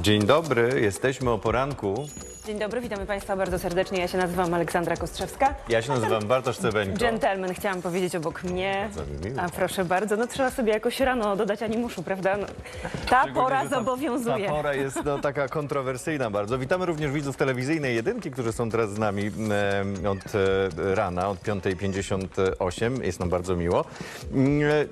Dzień dobry, jesteśmy o poranku. Dzień dobry, witamy Państwa bardzo serdecznie. Ja się nazywam Aleksandra Kostrzewska. Ja się nazywam Bartosz Cebeńko. Gentleman chciałam powiedzieć obok mnie. A proszę bardzo, no trzeba sobie jakoś rano dodać animuszu, prawda? No, ta Szczególnie, pora że ta- zobowiązuje. Ta pora jest no, taka kontrowersyjna bardzo. Witamy również widzów telewizyjnej jedynki, którzy są teraz z nami e, od e, rana, od 5.58. Jest nam bardzo miło. Mm, e,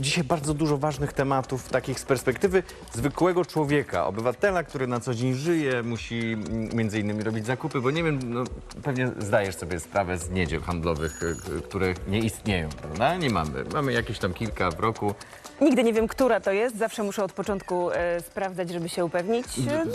Dzisiaj bardzo dużo ważnych tematów, takich z perspektywy zwykłego człowieka, obywatela, który na co dzień żyje, musi mm, między innymi robić zakupy, bo nie wiem, no, pewnie zdajesz sobie sprawę z niedziel handlowych, e, k- które nie istnieją, prawda? Nie mamy. Mamy jakieś tam kilka w roku. Nigdy nie wiem, która to jest. Zawsze muszę od początku e, sprawdzać, żeby się upewnić.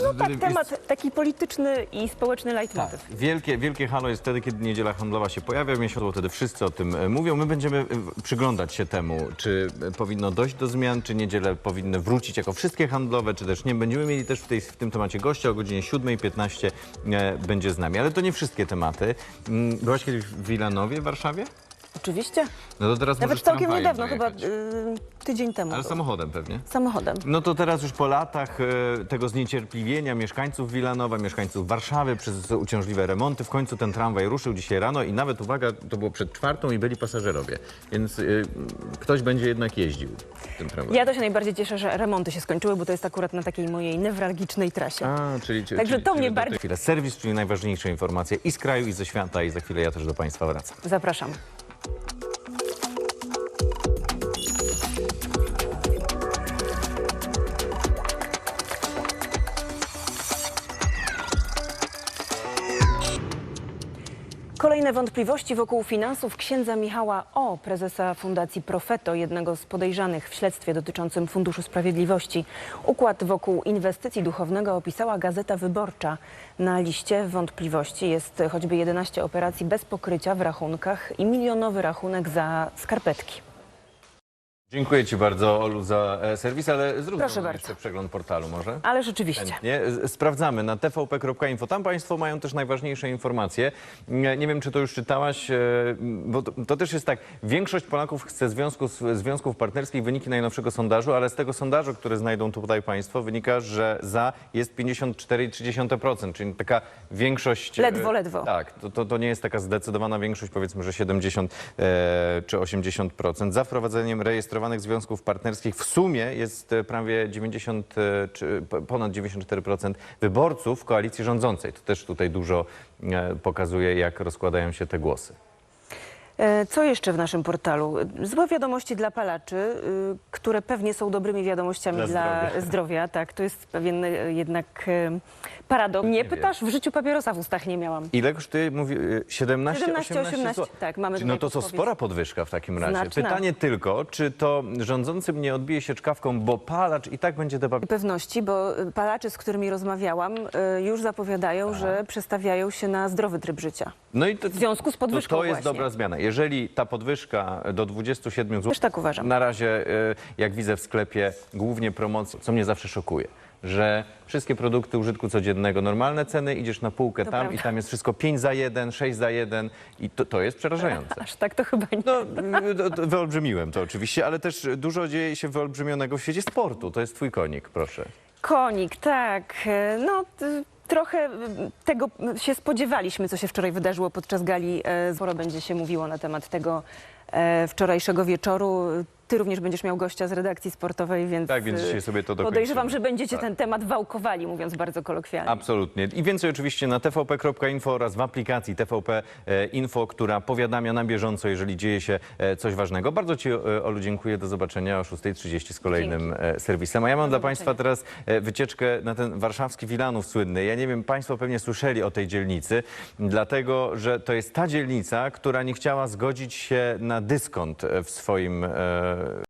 No tak, temat taki polityczny i społeczny leitmotiv. Tak. Wielkie, wielkie halo jest wtedy, kiedy niedziela handlowa się pojawia w miesiącu, wtedy wszyscy o tym e, mówią. My będziemy e, przyglądać się temu, czy e, powinno dojść do zmian, czy niedziele powinny wrócić jako wszystkie handlowe, czy też nie. Będziemy mieli też w, tej, w tym temacie gościa o godzinie 7.15 e, będzie z nami. Ale to nie wszystkie tematy. Mm, Byłaś kiedyś w Wilanowie w Warszawie? Oczywiście. No to teraz Nawet możesz całkiem tramwajem niedawno, chyba dojechać. e, tydzień temu. Ale było. samochodem pewnie. Samochodem. No to teraz już po latach e, tego zniecierpliwienia mieszkańców Wilanowa, mieszkańców Warszawy przez uciążliwe remonty, w końcu ten tramwaj ruszył dzisiaj rano i nawet, uwaga, to było przed czwartą i byli pasażerowie. Więc e, ktoś będzie jednak jeździł tym tramwajem. Ja to się najbardziej cieszę, że remonty się skończyły, bo to jest akurat na takiej mojej newralgicznej trasie. A, czyli, czyli, Także czyli, to mnie do tej bardziej- chwili. Serwis, czyli najważniejsze informacje i z kraju, i ze świata, i za chwilę ja też do Państwa wracam. Zapraszam. Kolejne wątpliwości wokół finansów księdza Michała O., prezesa Fundacji Profeto, jednego z podejrzanych w śledztwie dotyczącym Funduszu Sprawiedliwości. Układ wokół inwestycji duchownego opisała Gazeta Wyborcza. Na liście wątpliwości jest choćby 11 operacji bez pokrycia w rachunkach i milionowy rachunek za skarpetki. Dziękuję Ci bardzo, Olu, za e, serwis, ale zrób Proszę nam bardzo. jeszcze przegląd portalu może. Ale rzeczywiście. Chętnie. Z- Sprawdzamy na tvp.info. Tam Państwo mają też najważniejsze informacje. Nie, nie wiem, czy to już czytałaś, e, bo to, to też jest tak. Większość Polaków chce związków, związków partnerskich, wyniki najnowszego sondażu, ale z tego sondażu, który znajdą tutaj Państwo, wynika, że za jest 54,3%, czyli taka większość... e, Ledwo, ledwo. Tak, to, to, to nie jest taka zdecydowana większość, powiedzmy, że 70 e, czy 80%. Za wprowadzeniem rejestrowanych związków partnerskich w sumie jest e, prawie 90 e, czy ponad 94% wyborców koalicji rządzącej. To też tutaj dużo e, pokazuje, jak rozkładają się te głosy. E, Co jeszcze w naszym portalu? Złe wiadomości dla palaczy, y, które pewnie są dobrymi wiadomościami Dla dla, zdrowia. zdrowia. Tak, to jest pewien e, jednak e, paradoks. Nie wiem. pytasz? W życiu papierosa w ustach nie miałam. Ile kosztuje? Mówi, e, 17, 17, 18 18, zł? tak, mamy No to co, spora podwyżka w takim razie. Znaczna. Pytanie tylko, czy to rządzącym nie odbije się czkawką, bo palacz i tak będzie debatował. Pewności, bo palaczy, z którymi rozmawiałam, już zapowiadają, że przestawiają się na zdrowy tryb życia. No i to, W związku z podwyżką To, to jest właśnie. dobra zmiana. Jeżeli ta podwyżka do 27 zł... Też tak uważam. Na razie, y, jak widzę w sklepie, głównie promocji, co mnie zawsze szokuje, że wszystkie produkty użytku codziennego, normalne ceny, idziesz na półkę To tam prawda. i tam jest wszystko 5 za 1, 6 za 1 i to, to jest przerażające. Aż tak to chyba nie. No, to wyolbrzymiłem to oczywiście, ale też dużo dzieje się wyolbrzymionego w świecie sportu. To jest twój konik, proszę. Konik, tak. E, No, trochę tego się spodziewaliśmy, co się wczoraj wydarzyło podczas gali. E, Sporo będzie się mówiło na temat tego wczorajszego wieczoru. Ty również będziesz miał gościa z redakcji sportowej, więc, Tak, więc e, dzisiaj sobie to dokończymy. podejrzewam, że będziecie Tak. ten temat wałkowali, mówiąc bardzo kolokwialnie. Absolutnie. I więcej oczywiście na tvp.info oraz w aplikacji TVP e, Info, która powiadamia na bieżąco, jeżeli dzieje się e, coś ważnego. Bardzo Ci, e, Olu, dziękuję. Do zobaczenia o 6.30 z kolejnym e, serwisem. A ja mam dla Państwa teraz e, wycieczkę na ten warszawski Wilanów słynny. Ja nie wiem, Państwo pewnie słyszeli o tej dzielnicy, dlatego że to jest ta dzielnica, która nie chciała zgodzić się na dyskont e, w swoim e,